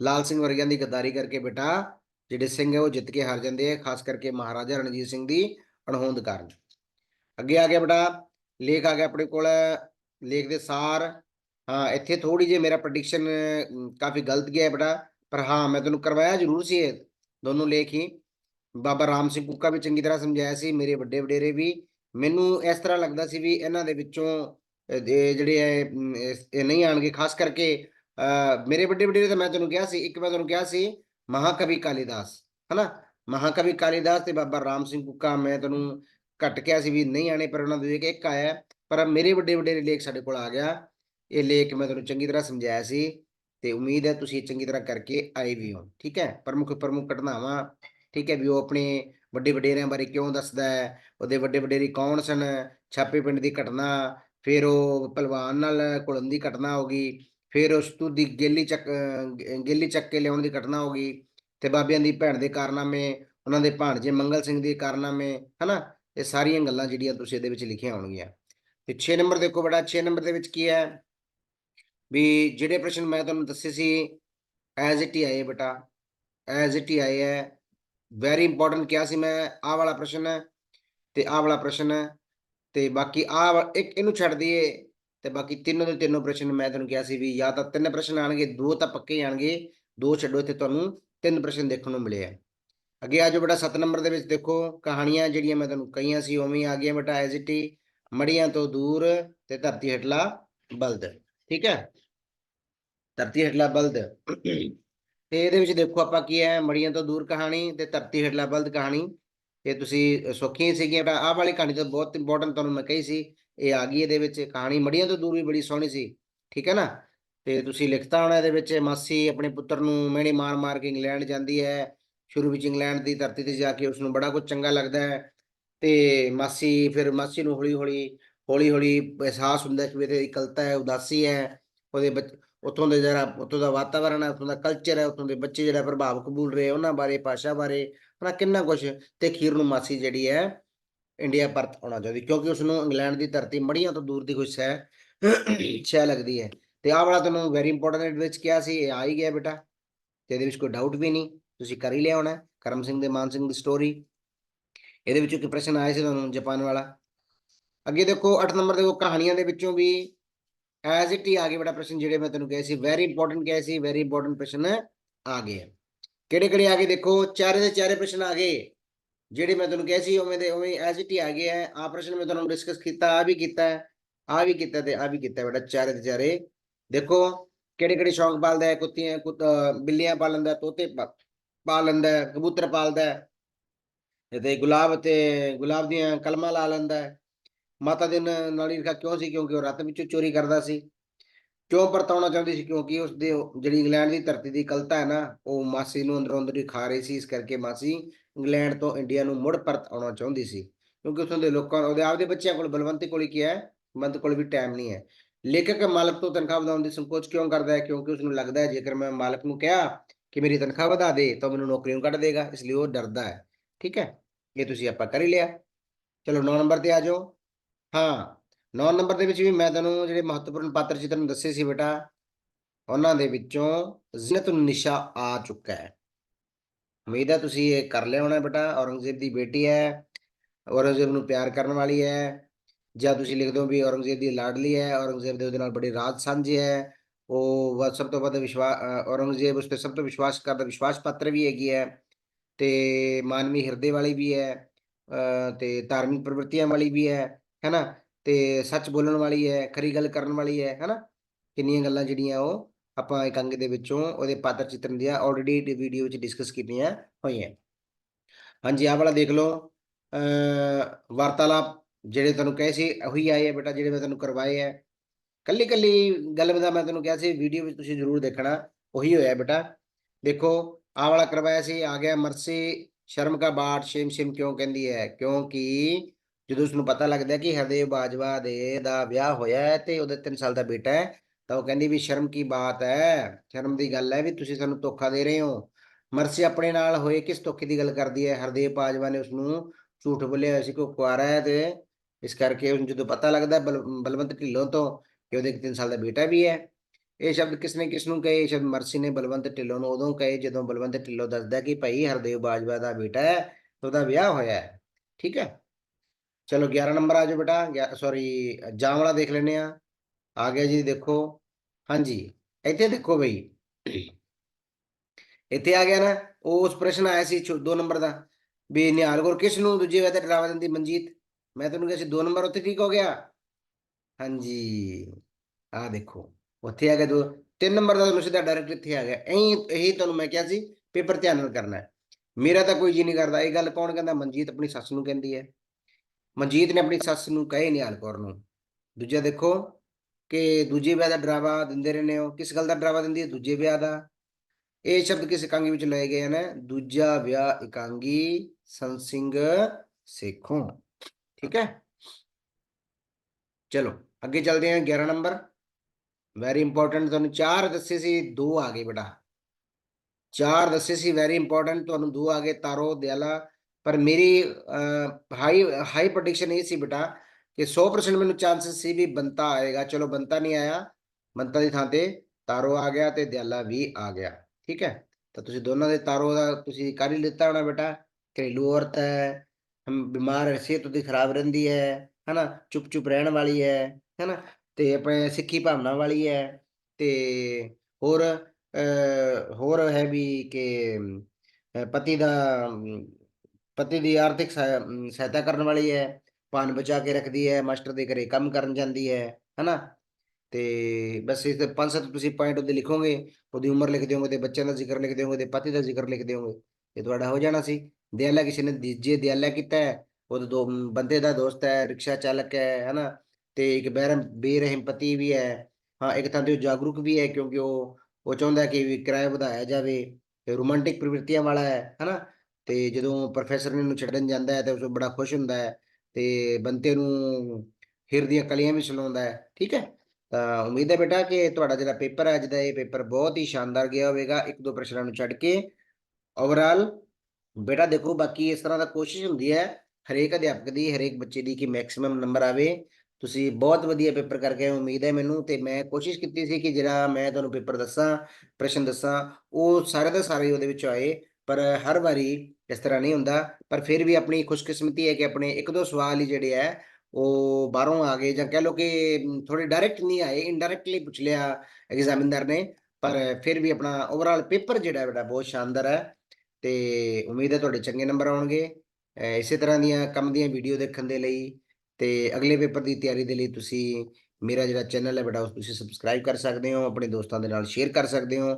ਲਾਲ ਸਿੰਘ ਵਰਗਿਆਂ ਦੀ ਗੱਦਾਰੀ ਕਰਕੇ ਬੇਟਾ ਜਿਹੜੇ ਸਿੰਘ ਹੈ ਉਹ ਜਿੱਤ ਕੇ ਹਾਰ ਜਾਂਦੇ ਆ, ਖਾਸ ਕਰਕੇ ਮਹਾਰਾਜਾ ਰਣਜੀਤ ਸਿੰਘ ਦੀ ਅਣਹੋਂਦ ਕਾਰਨ। ਅੱਗੇ ਆ ਗਿਆ ਬੇਟਾ, ਲੇਖ ਆ ਗਿਆ ਆਪਣੇ ਕੋਲ, ਲੇਖ ਦੇ ਸਾਰ। ਹਾਂ, ਇੱਥੇ ਥੋੜੀ ਜਿਹੀ ਮੇਰਾ ਪ੍ਰੈਡਿਕਸ਼ਨ ਕਾਫੀ ਗਲਤ ਗਿਆ ਬੇਟਾ, ਪਰ ਹਾਂ, ਮੈਂ ਤੁਹਾਨੂੰ ਕਰਵਾਇਆ ਜ਼ਰੂਰ ਸੀ ਇਹ, ਦੋਨੋਂ ਲੇਖ ਹੀ। ਬਾਬਾ ਰਾਮ ਸਿੰਘ ਕੁੱਕਾ ਵੀ ਚੰਗੀ ਤਰ੍ਹਾਂ ਸਮਝਾਇਆ ਸੀ, ਮੇਰੇ ਵੱਡੇ ਵਡੇਰੇ ਵੀ ਮੈਨੂੰ ਇਸ ਤਰ੍ਹਾਂ ਲੱਗਦਾ ਸੀ ਵੀ ਇਹਨਾਂ ਦੇ ਵਿੱਚੋਂ ਇਹ ਜਿਹੜੇ ਹੈ ਇਹ ਨਹੀਂ ਆਣਗੇ ਖਾਸ ਕਰਕੇ ਅਹ, ਮੇਰੇ ਵੱਡੇ ਵੱਡੇ ਤਾਂ ਮੈਂ ਤੁਹਾਨੂੰ ਕਿਹਾ ਸੀ ਇੱਕ ਮੈਂ ਤੁਹਾਨੂੰ ਕਿਹਾ ਸੀ ਮਹਾਕਵੀ ਕਾਲੀਦਾਸ ਹਨਾ? ਮਹਾਕਵੀ ਕਾਲੀਦਾਸ ਤੇ ਬਾਬਾ ਰਾਮ ਸਿੰਘ ਕੁੱਕਾ ਮੈਂ ਤੁਹਾਨੂੰ ਘੱਟ ਕਿਹਾ ਸੀ ਵੀ ਨਹੀਂ ਆਣੇ ਪਰ ਉਹਨਾਂ ਦੇ ਇੱਕ ਇੱਕ ਆਇਆ ਪਰ ਮੇਰੇ ਵੱਡੇ ਵੱਡੇ ਲੇਖ ਸਾਡੇ ਕੋਲ ਆ ਗਿਆ। ਇਹ ਲੇਖ ਮੈਂ ਤੁਹਾਨੂੰ ਚੰਗੀ ਤਰ੍ਹਾਂ ਸਮਝਾਇਆ ਸੀ ਤੇ ਉਮੀਦ ਹੈ ਤੁਸੀਂ ਚੰਗੀ ਤਰ੍ਹਾਂ ਕਰਕੇ ਆਏ ਵੀ ਹੋ ਠੀਕ ਹੈ? ਪ੍ਰਮੁੱਖ ਪ੍ਰਮੁੱਖ ਘਟਨਾਵਾਂ ਠੀਕ ਹੈ ਵੀ ਉਹ ਆਪਣੇ ਵੱਡੇ ਵਡੇਰਿਆਂ ਬਾਰੇ ਕਿਉਂ ਦੱਸਦਾ ਹੈ? ਉਹਦੇ ਵੱਡੇ ਵਡੇਰੇ ਕੌਣ ਸਨ? ਛਾਪੇ ਪਿੰਡ ਦੀ ਘਟਨਾ ਫਿਰ ਉਹ ਪਹਿਲਵਾਨ ਨਾਲ ਘੁਲਣ ਦੀ ਘਟਨਾ ਹੋ ਗਈ ਫਿਰ ਉਸ ਤੋਂ ਦੀ ਗੇਲੀ ਚੱਕ ਅਹ, ਗੇਲੀ ਚੱਕ ਕੇ ਲਿਆਉਣ ਦੀ ਘਟਨਾ ਹੋ ਗਈ ਤੇ ਬਾਬਿਆਂ ਦੀ ਭੈਣ ਦੇ ਕਾਰਨਾਮੇ ਉਹਨਾਂ ਦੇ ਭਾਣਜੇ ਮੰਗਲ ਸਿੰਘ ਦੇ ਕਾਰਨਾਮੇ ਹਨਾ? ਇਹ ਸਾਰੀਆਂ ਗੱਲਾਂ ਜਿਹੜੀਆਂ ਤੁਸੀਂ ਇਹਦੇ ਵਿੱਚ ਲਿਖੀਆਂ ਹੋਣਗੀਆਂ। ਤੇ 6 ਨੰਬਰ ਦੇਖੋ ਬੜਾ 6 ਨੰਬਰ ਦੇ ਵਿੱਚ ਕੀ ਹੈ? ਵੀ ਜਿਹੜੇ ਪ੍ਰਸ਼ਨ ਮੈਂ ਤੁਹਾਨੂੰ ਦੱਸੇ ਸੀ ਐਜ਼ ਇਟ ਹੀ ਆਏ ਬੇਟਾ ਐਜ਼ ਇਟ ਹੀ ਆਏ ਹੈ ਵੈਰੀ ਇੰਪੋਰਟੈਂਟ ਕਿਹਾ ਸੀ ਮੈਂ, ਆਹ ਵਾਲਾ ਪ੍ਰਸ਼ਨ ਹੈ ਤੇ ਆਹ ਵਾਲਾ ਪ੍ਰਸ਼ਨ ਹੈ ਤੇ ਬਾਕੀ ਆਹ ਇੱਕ ਇਹਨੂੰ ਛੱਡ ਦਈਏ ਤੇ ਬਾਕੀ ਤਿੰਨੋਂ ਦੇ ਤਿੰਨੋਂ ਪ੍ਰਸ਼ਨ ਮੈਂ ਤੁਹਾਨੂੰ ਕਿਹਾ ਸੀ ਵੀ ਜਾਂ ਤਾਂ ਤਿੰਨ ਪ੍ਰਸ਼ਨ ਆਣਗੇ, ਦੋ ਤਾਂ ਪੱਕੇ ਆਣਗੇ, ਦੋ ਛੱਡੋ ਇੱਥੇ ਤੁਹਾਨੂੰ ਤਿੰਨ ਪ੍ਰਸ਼ਨ ਦੇਖਣ ਨੂੰ ਮਿਲੇ ਆ। ਅੱਗੇ ਆ ਜਾਓ ਬੇਟਾ 7 ਨੰਬਰ ਦੇ ਵਿੱਚ ਦੇਖੋ, ਕਹਾਣੀਆਂ ਜਿਹੜੀਆਂ ਮੈਂ ਤੁਹਾਨੂੰ ਕਹੀਆਂ ਸੀ, ਉਵੇਂ ਆ ਗਈਆਂ ਬੇਟਾ ਐਜ਼ ਇਟ ਹੀ ਮੜੀਆਂ ਤੋਂ ਦੂਰ ਤੇ ਧਰਤੀ ਹੇਠਲਾ ਬਲਦ, ਠੀਕ ਹੈ? ਧਰਤੀ ਹੇਠਲਾ ਬਲਦ। ਤੇ ਇਹਦੇ ਵਿੱਚ ਦੇਖੋ ਆਪਾਂ ਕੀ ਹੈ, ਮੜੀਆਂ ਤੋਂ ਦੂਰ ਕਹਾਣੀ ਤੇ ਧਰਤੀ ਹੇਠਲਾ ਬਲਦ ਕਹਾਣੀ। ਇਹ ਤੁਸੀਂ ਸੌਖੀਆਂ ਸੀਗੀਆਂ ਬੇਟਾ ਆਹ ਵਾਲੀ ਕਹਾਣੀ ਤਾਂ ਬਹੁਤ ਇੰਪੋਰਟੈਂਟ ਤੁਹਾਨੂੰ ਮੈਂ ਕਹੀ ਸੀ, ਇਹ ਆ ਗਈ ਇਹਦੇ ਵਿੱਚ, ਕਹਾਣੀ ਮੜੀਆਂ ਤੋਂ ਦੂਰ ਵੀ ਬੜੀ ਸੋਹਣੀ ਸੀ, ਠੀਕ ਹੈ ਨਾ? ਤੇ ਤੁਸੀਂ ਲਿਖਤਾ ਹੋਣਾ ਇਹਦੇ ਵਿੱਚ, ਮਾਸੀ ਆਪਣੇ ਪੁੱਤਰ ਨੂੰ ਮਿਹਣੇ ਮਾਰ ਮਾਰ ਕੇ ਇੰਗਲੈਂਡ ਜਾਂਦੀ ਹੈ, ਸ਼ੁਰੂ ਵਿੱਚ ਇੰਗਲੈਂਡ ਦੀ ਧਰਤੀ ਤੇ ਜਾ ਕੇ ਉਸ ਨੂੰ ਬੜਾ ਕੁਝ ਚੰਗਾ ਲੱਗਦਾ ਹੈ, ਤੇ ਮਾਸੀ ਫਿਰ ਮਾਸੀ ਨੂੰ ਹੌਲੀ ਹੌਲੀ ਹੌਲੀ ਹੌਲੀ ਅਹਿਸਾਸ ਹੁੰਦਾ ਕਿ ਵੀ ਇਹਦੇ ਇਕਲਤਾ ਹੈ, ਉਦਾਸੀ ਹੈ, ਉਹਦੇ ਬੱਚ- ਉੱਥੋਂ ਦੇ ਜਿਹੜਾ, ਉੱਥੋਂ ਦਾ ਵਾਤਾਵਰਣ ਹੈ, ਉੱਥੋਂ ਦਾ ਕਲਚਰ ਹੈ, ਉੱਥੋਂ ਦੇ ਬੱਚੇ ਜਿਹੜਾ ਪ੍ਰਭਾਵ ਕਬੂਲ ਰਹੇ ਉਹਨਾਂ ਬਾਰੇ, ਭਾਸ਼ਾ ਬਾਰੇ ਹਨਾ ਕਿੰਨਾ ਕੁਝ ਤੇ ਖੀਰ ਨੂੰ ਮਾਸੀ ਜਿਹੜੀ ਹੈ, ਇੰਡੀਆ ਪਰਤ ਆਉਣਾ ਚਾਹੁੰਦੀ, ਕਿਉਂਕਿ ਉਸ ਨੂੰ ਇੰਗਲੈਂਡ ਦੀ ਧਰਤੀ ਮੜੀਆਂ ਤੋਂ ਦੂਰ ਦੀ ਕੋਈ ਸੈ ਸ਼ੈ ਲੱਗਦੀ ਹੈ। ਤੇ ਆਹ ਵਾਲਾ ਤੁਹਾਨੂੰ ਵੈਰੀ ਇੰਪੋਰਟੈਂਟ ਵਿੱਚ ਕਿਹਾ ਸੀ, ਇਹ ਆ ਹੀ ਗਿਆ ਬੇਟਾ, ਤੇ ਇਹਦੇ ਵਿੱਚ ਕੋਈ ਡਾਊਟ ਵੀ ਨਹੀਂ, ਤੁਸੀਂ ਕਰ ਹੀ ਲਿਆ ਹੋਣਾ, ਕਰਮ ਸਿੰਘ ਦੇ ਮਾਨ ਸਿੰਘ ਦੀ ਸਟੋਰੀ ਇਹਦੇ ਵਿੱਚੋਂ ਇੱਕ ਪ੍ਰਸ਼ਨ ਆਇਆ ਸੀ ਤੁਹਾਨੂੰ, ਜਾਪਾਨ ਵਾਲਾ। ਅੱਗੇ ਦੇਖੋ 8 ਨੰਬਰ ਦੇਖੋ ਕਹਾਣੀਆਂ ਦੇ ਵਿੱਚੋਂ ਵੀ ਐਜ਼ ਇਟ ਹੀ ਆ ਗਏ ਬੜਾ ਪ੍ਰਸ਼ਨ ਜਿਹੜੇ ਮੈਂ ਤੁਹਾਨੂੰ ਕਹੇ ਸੀ ਵੈਰੀ ਇੰਪੋਰਟੈਂਟ ਕਹੇ ਸੀ ਵੈਰੀ ਇੰਪੋਰਟੈਂਟ ਪ੍ਰਸ਼ਨ ਆ। ਗਏ ਕਿਹੜੇ ਕਿਹੜੇ ਆ ਗਏ ਦੇਖੋ, ਚਾਰੇ ਦੇ ਚਾਰੇ ਪ੍ਰਸ਼ਨ ਆ ਗਏ ਜਿਹੜੇ ਮੈਂ ਤੁਹਾਨੂੰ ਕਿਹਾ ਸੀ, ਉਵੇਂ ਦੇ ਉਵੇਂ ਐਜ਼ ਇਟ ਹੀ ਆ। ਗਏ ਹੈ ਆ ਪ੍ਰਸ਼ਨ ਮੈਂ ਤੁਹਾਨੂੰ ਡਿਸਕਸ ਕੀਤਾ, ਆ ਵੀ ਕੀਤਾ, ਆ ਵੀ ਕੀਤਾ ਤੇ ਆ ਵੀ ਕੀਤਾ ਬੇਟਾ, ਚਾਰੇ ਦੇ ਚਾਰੇ। ਦੇਖੋ, ਕਿਹੜੇ ਕਿਹੜੇ ਸ਼ੌਂਕ ਪਾਲਦਾ ਹੈ, ਕੁੱਤੀਆਂ ਬਿੱਲੀਆਂ ਪਾਲਦਾ ਹੈ ਤੋਤੇ ਪਾ- ਲੈਂਦਾ ਕਬੂਤਰ ਪਾਲਦਾ ਤੇ ਗੁਲਾਬ ਤੇ, ਗੁਲਾਬ ਦੀਆਂ ਕਲਮਾਂ ਲਾ ਲੈਂਦਾ ਹੈ। ਮਾਤਾ ਦੇ ਨ- ਨਾਲ ਈਰਖਾ ਕਿਉਂ ਸੀ? ਕਿਉਂਕਿ ਉਹ ਰਾਤ ਵਿੱਚੋਂ ਚੋਰੀ ਕਰਦਾ ਸੀ। ਕਿਉਂ ਪਰਤਾਉਣਾ ਚਾਹੁੰਦੀ ਸੀ? ਕਿਉਂਕਿ ਉਸ ਦੇ ਜਿਹੜੀ ਇੰਗਲੈਂਡ ਦੀ ਧਰਤੀ ਦੀ ਕਲਤਾ ਹੈ ਨਾ, ਉਹ ਮਾਸੀ ਨੂੰ ਅੰਦਰੋਂ ਅੰਦਰ ਹੀ ਖਾ ਰਹੀ ਸੀ। ਇਸ ਕਰਕੇ ਮਾਸੀ ਇੰਗਲੈਂਡ ਤੋਂ ਇੰਡੀਆ ਨੂੰ ਮੁੜ ਪਰਤ ਆਉਣਾ ਚਾਹੁੰਦੀ ਸੀ। ਕਿਉਂਕਿ ਉੱਥੋਂ ਦੇ ਲੋਕਾਂ, ਉਹਦੇ ਆਪਦੇ ਬੱਚਿਆਂ ਕੋਲ, ਬਲਵੰਤ ਕੋਲ ਹੀ ਕੀ ਹੈ? ਬੰਤ ਕੋਲ ਵੀ ਟਾਈਮ ਨਹੀਂ ਹੈ। ਲੇਖਕ ਮਾਲਕ ਤੋਂ ਤਨਖਾਹ ਵਧਾਉਣ ਦੀ ਸੰਕੋਚ ਕਿਉਂ ਕਰਦਾ ਹੈ? ਕਿਉਂਕਿ ਉਸ ਨੂੰ ਲੱਗਦਾ ਹੈ, ਜੇਕਰ ਮੈਂ ਮਾਲਕ ਨੂੰ ਕਿਹਾ ਕਿ ਮੇਰੀ ਤਨਖਾਹ ਵਧਾ ਦੇ, ਤਾਂ ਉਹ ਮੈਨੂੰ ਨੌਕਰੀੋਂ ਕੱਢ ਦੇਗਾ। ਇਸ ਲਈ ਉਹ ਡਰਦਾ ਹੈ। ਠੀਕ ਹੈ? ਇਹ ਤੁਸੀਂ ਆਪਾਂ ਕਰ ਹੀ ਲਿਆ। ਚਲੋ 9 ਨੰਬਰ ਤੇ ਆ ਜਾਓ। ਹਾਂ 9 ਨੰਬਰ ਦੇ ਵਿੱਚ ਵੀ ਮੈਂ ਤੁਹਾਨੂੰ ਜਿਹੜੇ ਮਹੱਤਵਪੂਰਨ ਪਾਤਰ ਸੀ ਤੁਹਾਨੂੰ ਦੱਸੇ ਸੀ ਬੇਟਾ, ਉਹਨਾਂ ਦੇ ਵਿੱਚੋਂ ਜ਼ਿਨਤੁਨ ਨਿਸ਼ਾ ਆ ਚੁੱਕਾ ਹੈ। ਉਮੀਦ ਹੈ ਤੁਸੀਂ ਇਹ ਕਰ ਲਿਆ ਹੋਣਾ ਬੇਟਾ, ਔਰੰਗਜ਼ੇਬ ਦੀ ਬੇਟੀ ਹੈ, ਔਰੰਗਜ਼ੇਬ ਨੂੰ ਪਿਆਰ ਕਰਨ ਵਾਲੀ ਹੈ, ਜਾਂ ਤੁਸੀਂ ਲਿਖ ਦਿਓ ਵੀ ਔਰੰਗਜ਼ੇਬ ਦੀ ਲਾਡਲੀ ਹੈ, ਔਰੰਗਜ਼ੇਬ ਦੇ ਉਹਦੇ ਨਾਲ ਬੜੀ ਰਾਜ ਸਾਂਝੀ ਹੈ, ਉਹ ਵ- ਸਭ ਤੋਂ ਵੱਧ ਵਿਸ਼ਵਾਸ ਔਰੰਗਜ਼ੇਬ ਉਸ ਤੇ ਸਭ ਤੋਂ ਵਿਸ਼ਵਾਸ ਕਰਦਾ, ਵਿਸ਼ਵਾਸ ਪਾਤਰ ਵੀ ਹੈਗੀ ਹੈ, ਤੇ ਮਾਨਵੀ ਹਿਰਦੇ ਵਾਲੀ ਵੀ ਹੈ, ਅਹ, ਤੇ ਧਾਰਮਿਕ ਪ੍ਰਵਿਰਤੀਆਂ ਵਾਲੀ ਵੀ ਹੈ ਹੈਨਾ? ਤੇ ਸੱਚ ਬੋਲਣ ਵਾਲੀ ਹੈ, ਖਰੀ ਗੱਲ ਕਰਨ ਵਾਲੀ ਹੈ, ਹੈਨਾ? ਕਿੰਨੀਆਂ ਗੱਲਾਂ ਜਿਹੜੀਆਂ ਉਹ ਆਪਾਂ ਇੱਕ ਅੰਗ ਦੇ ਵਿੱਚੋਂ ਉਹਦੇ ਪਾਤਰ ਚਿੱਤਰਨ ਦੀਆਂ ਆਲਰੇਡੀ ਵੀਡੀਓ ਵਿੱਚ ਡਿਸਕਸ ਕੀਤੀਆਂ ਹੋਈਆਂ। ਹਾਂਜੀ, ਆਹ ਵਾਲਾ ਦੇਖ ਲਓ। ਅਹ ਵਾਰਤਾਲਾਪ ਜਿਹੜੇ ਤੁਹਾਨੂੰ ਕਹੇ ਸੀ, ਉਹੀ ਆਏ ਆ ਬੇਟਾ, ਜਿਹੜੇ ਮੈਂ ਤੁਹਾਨੂੰ ਕਰਵਾਏ ਆ। ਕੱਲੀ ਕੱਲੀ ਗੱਲ ਦਾ ਮੈਂ ਤੁਹਾਨੂੰ ਕਿਹਾ ਸੀ ਵੀਡੀਓ ਵਿੱਚ ਤੁਸੀਂ ਜ਼ਰੂਰ ਦੇਖਣਾ, ਉਹੀ ਹੋਇਆ ਬੇਟਾ। ਦੇਖੋ, ਆਹ ਵਾਲਾ ਕਰਵਾਇਆ ਸੀ, ਆ ਗਿਆ ਮਰਸੀ, ਸ਼ਰਮ ਕਾ ਬਾਟ ਸ਼ੇਮ ਸ਼ੇਮ ਕਿਉਂ ਕਹਿੰਦੀ ਹੈ? ਕਿਉਂਕਿ ਜਦੋਂ ਉਸ ਨੂੰ ਪਤਾ ਲੱਗਦਾ ਕਿ ਹਰਦੇਵ ਬਾਜਵਾ ਦੇ ਦਾ ਵਿਆਹ ਹੋਇਆ ਹੈ ਤੇ ਉਹਦੇ 3 ਸਾਲ ਦਾ ਬੇਟਾ ਹੈ, ਤਾਂ ਉਹ ਕਹਿੰਦੀ ਵੀ ਸ਼ਰਮ ਕੀ ਬਾਤ ਹੈ, ਸ਼ਰਮ ਦੀ ਗੱਲ ਹੈ ਵੀ ਤੁਸੀਂ ਸਾਨੂੰ ਧੋਖਾ ਦੇ ਰਹੇ ਹੋ। ਮਰਸੀ ਆਪਣੇ ਨਾਲ ਹੋਏ ਕਿਸ ਧੋਖੇ ਦੀ ਗੱਲ ਕਰਦੀ ਹੈ? ਹਰਦੇਵ ਬਾਜਵਾ ਨੇ ਉਸ ਨੂੰ ਝੂਠ ਬੋਲਿਆ ਹੋਇਆ ਸੀ ਕਿ ਉਹ ਕੁਆਰਾ ਹੈ ਤੇ ਇਸ ਕਰਕੇ ਉਹਨੂੰ ਜਦੋਂ ਪਤਾ ਲੱਗਦਾ ਬਲ- ਬਲਵੰਤ ਢਿੱਲੋਂ ਤੋਂ ਕਿ ਉਹਦੇ ਇੱਕ 3 ਸਾਲ ਦਾ ਬੇਟਾ ਵੀ ਹੈ, ਇਹ ਸ਼ਬਦ ਕਿਸਨੇ ਕਿਸ ਨੂੰ ਕਹੇ? ਇਹ ਸ਼ਬਦ ਮਰਸੀ ਨੇ ਬਲਵੰਤ ਢਿੱਲੋਂ ਨੂੰ ਉਦੋਂ ਕਹੇ ਜਦੋਂ ਬਲਵੰਤ ਢਿੱਲੋਂ ਦੱਸਦਾ ਕਿ ਭਾਈ ਹਰਦੇਵ ਬਾਜਵਾ ਦਾ ਬੇਟਾ ਹੈ ਉਹਦਾ ਵਿਆਹ ਹੋਇਆ ਹੈ। ਠੀਕ ਹੈ? ਚਲੋ 11 ਨੰਬਰ ਆ ਜਾਓ ਬੇਟਾ ਸੌਰੀ ਜਾਮਲਾ ਦੇਖ ਲੈਨੇ ਆ ਆ ਗਿਆ ਜੀ ਦੇਖੋ ਹਾਂਜੀ ਇੱਥੇ ਦੇਖੋ ਬਈ ਇੱਥੇ ਆ ਗਿਆ ਨਾ ਉਸ ਪ੍ਰਸ਼ਨ ਆਇਆ ਸੀ 2 ਨੰਬਰ ਦਾ ਵੀ ਨਿਹਾਲ ਕੌਰ ਕਿਸ ਨੂੰ ਦੂਜੇ ਵੇ ਤੇ ਡਰਾਵਾ ਦਿੰਦੀ ਮਨਜੀਤ ਮੈਂ ਤੁਹਾਨੂੰ ਕਿਹਾ ਸੀ 2 ਨੰਬਰ ਉੱਥੇ ਠੀਕ ਹੋ ਗਿਆ ਹਾਂਜੀ ਆ ਦੇਖੋ ਉੱਥੇ ਆ ਗਿਆ ਦੋ 3 ਨੰਬਰ ਦਾ ਤੁਹਾਨੂੰ ਸਿੱਧਾ ਡਾਇਰੈਕਟ ਇੱਥੇ ਆ ਗਿਆ ਇਹੀ ਇਹੀ ਤੁਹਾਨੂੰ ਮੈਂ ਕਿਹਾ ਸੀ ਪੇਪਰ ਧਿਆਨ ਨਾਲ ਕਰਨਾ ਹੈ ਮੇਰਾ ਤਾਂ ਕੋਈ ਜੀ ਨਹੀਂ ਕਰਦਾ ਇਹ ਗੱਲ ਕੌਣ ਕਹਿੰਦਾ ਮਨਜੀਤ ਆਪਣੀ ਸੱਸ ਨੂੰ ਕਹਿੰਦੀ ਹੈ ਮਨਜੀਤ ਨੇ ਆਪਣੀ ਸੱਸ ਨੂੰ ਕਹੇ ਨਿਹਾਲ ਕੌਰ ਨੂੰ। ਦੂਜਾ ਦੇਖੋ ਕਿ ਦੂਜੇ ਵਿਆਹ ਦਾ ਡਰਾਵਾ ਦਿੰਦੇ ਰਹਿੰਦੇ ਹੋ। ਕਿਸ ਗੱਲ ਦਾ ਡਰਾਵਾ ਦਿੰਦੀ ਹੈ? ਦੂਜੇ ਵਿਆਹ ਦਾ। ਇਹ ਸ਼ਬਦ ਕਿਸ ਇਕਾਂਗੀ ਵਿੱਚ ਲਏ ਗਏ ਹਨ? ਦੂਜਾ ਵਿਆਹ ਇਕਾਂਗੀ ਸੰਤ ਸਿੰਘ ਸੇਖੋਂ। ਠੀਕ ਹੈ? ਚਲੋ, ਅੱਗੇ ਚੱਲਦੇ ਹਾਂ 11 ਨੰਬਰ। ਵੈਰੀ ਇੰਪੋਰਟੈਂਟ ਤੁਹਾਨੂੰ ਚਾਰ ਦੱਸੇ ਸੀ, ਦੋ ਆ ਗਏ ਬੇਟਾ। ਚਾਰ ਦੱਸੇ ਸੀ ਵੈਰੀ ਇੰਪੋਰਟੈਂਟ ਤੁਹਾਨੂੰ ਦੋ ਆ ਗਏ। ਤਾਰੋ, ਦਿਆਲਾ ਪਰ ਮੇਰੀ ਹਾਈ ਹਾਈ ਪ੍ਰੈਡਿਕਸ਼ਨ ਇਹ ਸੀ ਬੇਟਾ ਕਿ 100% ਮੈਨੂੰ ਚਾਂਸਸ ਸੀ ਵੀ ਬੰਤਾ ਆਏਗਾ। ਚਲੋ ਬੰਤਾ ਨਹੀਂ ਆਇਆ ਬੰਤਾ ਦੀ ਥਾਂ ਤੇ ਤਾਰੋ ਆ ਗਿਆ ਤੇ ਦਿਆਲਾ ਵੀ ਆ ਗਿਆ। ਠੀਕ ਹੈ? ਤਾਂ ਤੁਸੀਂ ਦੋਨਾਂ ਦੇ ਤਾਰੋ ਦਾ ਤੁਸੀਂ ਕਰ ਹੀ ਲਿੱਤਾ ਹੋਣਾ ਬੇਟਾ। ਘਰੇਲੂ ਔਰਤ ਹੈ ਬਿਮਾਰ ਹੈ ਸਿਹਤ ਉਹਦੀ ਖਰਾਬ ਰਹਿੰਦੀ ਹੈ ਹਨਾ? ਚੁੱਪ ਚੁੱਪ ਰਹਿਣ ਵਾਲੀ ਹੈ ਹਨਾ? ਤੇ ਆਪਣੇ ਸਿੱਖੀ ਭਾਵਨਾ ਵਾਲੀ ਹੈ। ਤੇ ਹੋਰ ਅਹ, ਹੋਰ ਹੈ ਵੀ ਕਿ ਪਤੀ ਦਾ ਪਤੀ ਦੀ ਆਰਥਿਕ ਸਹਾਇ- ਸਹਾਇਤਾ ਕਰਨ ਵਾਲੀ ਹੈ ਪਾਨ ਬਚਾ ਕੇ ਰੱਖਦੀ ਹੈ, ਮਾਸਟਰ ਦੇ ਘਰੇ ਕੰਮ ਕਰਨ ਜਾਂਦੀ ਹੈ, ਹਨਾ? ਤੇ ਬਸ ਇਸ ਦੇ ਪੰਜ ਸੱਤ ਤੁਸੀਂ ਪੁਆਇੰਟ ਉਹਦੇ ਲਿਖੋਗੇ, ਉਹਦੀ ਉਮਰ ਲਿਖ ਦਿਓਗੇ, ਤੇ ਬੱਚਿਆਂ ਦਾ ਜ਼ਿਕਰ ਲਿਖ ਦਿਓਗੇ, ਤੇ ਪਤੀ ਦਾ ਜ਼ਿਕਰ ਲਿਖ ਦਿਓਗੇ, ਇਹ ਤੁਹਾਡਾ ਹੋ ਜਾਣਾ ਸੀ। ਦਿਆਲਾ ਕਿਸੇ ਨੇ ਜੇ ਦਿਆਲਾ ਕੀਤਾ ਹੈ, ਉਹ ਦੋ ਬੰਦੇ ਦਾ ਦੋਸਤ ਹੈ, ਰਿਕਸ਼ਾ ਚਾਲਕ ਹੈ, ਹਨਾ? ਤੇ ਇੱਕ ਬੇਰਹਿਮ ਬੇਰਹਿਮ ਪਤੀ ਵੀ ਹੈ, ਹਾਂ, ਇੱਕ ਤਾਂ ਤੇ ਉਹ ਜਾਗਰੂਕ ਵੀ ਹੈ, ਕਿਉਂਕਿ ਉਹ ਉਹ ਚਾਹੁੰਦਾ ਕਿ ਵੀ ਕਿਰਾਇਆ ਵਧਾਇਆ ਜਾਵੇ ਤੇ ਰੋਮਾਂਟਿਕ ਪ੍ਰਵਿਰਤੀਆਂ ਵਾਲਾ ਹੈ, ਹਨਾ? ਤੇ ਜਦੋਂ ਪ੍ਰੋਫੈਸਰ ਨੇ ਉਹਨੂੰ ਛੱਡਣ ਜਾਂਦਾ ਹੈ ਤੇ ਉਸ ਬੜਾ ਖੁਸ਼ ਹੁੰਦਾ ਹੈ ਤੇ ਬੰਤੇ ਨੂੰ ਹਿਰ ਦੀਆਂ ਕਲੀਆਂ ਵੀ ਸੁਣਾਉਂਦਾ ਹੈ, ਠੀਕ ਹੈ? ਤਾਂ ਉਮੀਦ ਹੈ ਬੇਟਾ ਕਿ ਤੁਹਾਡਾ ਜਿਹੜਾ ਪੇਪਰ ਹੈ ਅੱਜ ਦਾ ਇਹ ਪੇਪਰ ਬਹੁਤ ਹੀ ਸ਼ਾਨਦਾਰ ਗਿਆ ਹੋਵੇਗਾ, ਇੱਕ ਦੋ ਪ੍ਰਸ਼ਨਾਂ ਨੂੰ ਛੱਡ ਕੇ। ਓਵਰਆਲ ਬੇਟਾ ਦੇਖੋ, ਬਾਕੀ ਇਸ ਤਰ੍ਹਾਂ ਦਾ ਕੋਸ਼ਿਸ਼ ਹੁੰਦੀ ਹੈ, ਹਰੇਕ ਅਧਿਆਪਕ ਦੀ, ਹਰੇਕ ਬੱਚੇ ਦੀ ਕਿ ਮੈਕਸਿਮਮ ਨੰਬਰ ਆਵੇ। ਤੁਸੀਂ ਬਹੁਤ ਵਧੀਆ ਪੇਪਰ ਕਰਕੇ ਉਮੀਦ ਹੈ ਮੈਨੂੰ, ਤੇ ਮੈਂ ਕੋਸ਼ਿਸ਼ ਕੀਤੀ ਸੀ ਕਿ ਜਿਹੜਾ ਮੈਂ ਤੁਹਾਨੂੰ ਪੇਪਰ ਦੱਸਾਂ, ਪ੍ਰਸ਼ਨ ਦੱਸਾਂ, ਉਹ ਸਾਰੇ ਦਾ ਸਾਰੇ ਉਹਦੇ ਵਿੱਚ ਆਏ। ਪਰ ਹਰ ਵਾਰੀ ਇਸ ਤਰ੍ਹਾਂ ਨਹੀਂ ਹੁੰਦਾ, ਪਰ ਫਿਰ ਵੀ ਆਪਣੀ ਖੁਸ਼ਕਿਸਮਤੀ ਹੈ ਕਿ ਆਪਣੇ ਇੱਕ ਦੋ ਸਵਾਲ ਹੀ ਜਿਹੜੇ ਹੈ, ਉਹ ਬਾਹਰੋਂ ਆ ਗਏ ਜਾਂ ਕਹਿ ਲਓ ਕਿ ਥੋੜੇ ਡਾਇਰੈਕਟ ਨਹੀਂ ਆਏ ਇਨਡਾਇਰੈਕਟਲੀ ਪੁੱਛ ਲਿਆ ਐਗਜ਼ਾਮਿਨਰ ਨੇ, ਪਰ ਫਿਰ ਵੀ ਆਪਣਾ ਓਵਰਆਲ ਪੇਪਰ ਜਿਹੜਾ ਹੈ ਬੇਟਾ ਬਹੁਤ ਸ਼ਾਨਦਾਰ ਹੈ ਤੇ ਉਮੀਦ ਹੈ ਤੁਹਾਡੇ ਚੰਗੇ ਨੰਬਰ ਆਉਣਗੇ। ਇਸੇ ਤਰ੍ਹਾਂ ਦੀਆਂ ਕੰਮ ਦੀਆਂ ਵੀਡੀਓ ਦੇਖਣ ਦੇ ਲਈ ਤੇ ਅਗਲੇ ਪੇਪਰ ਦੀ ਤਿਆਰੀ ਦੇ ਲਈ ਤੁਸੀਂ ਮੇਰਾ ਜਿਹੜਾ ਚੈਨਲ ਹੈ ਬੇਟਾ ਉਸ ਤੁਸੀਂ ਸਬਸਕ੍ਰਾਈਬ ਕਰ ਸਕਦੇ ਹੋ, ਆਪਣੇ ਦੋਸਤਾਂ ਦੇ ਨਾਲ ਸ਼ੇਅਰ ਕਰ ਸਕਦੇ ਹੋ।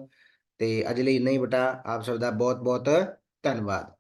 ਤੇ ਅੱਜ ਲਈ ਨਹੀਂ ਬਟਾ ਆਪ ਸਭ ਦਾ ਬਹੁਤ ਬਹੁਤ ਧੰਨਵਾਦ।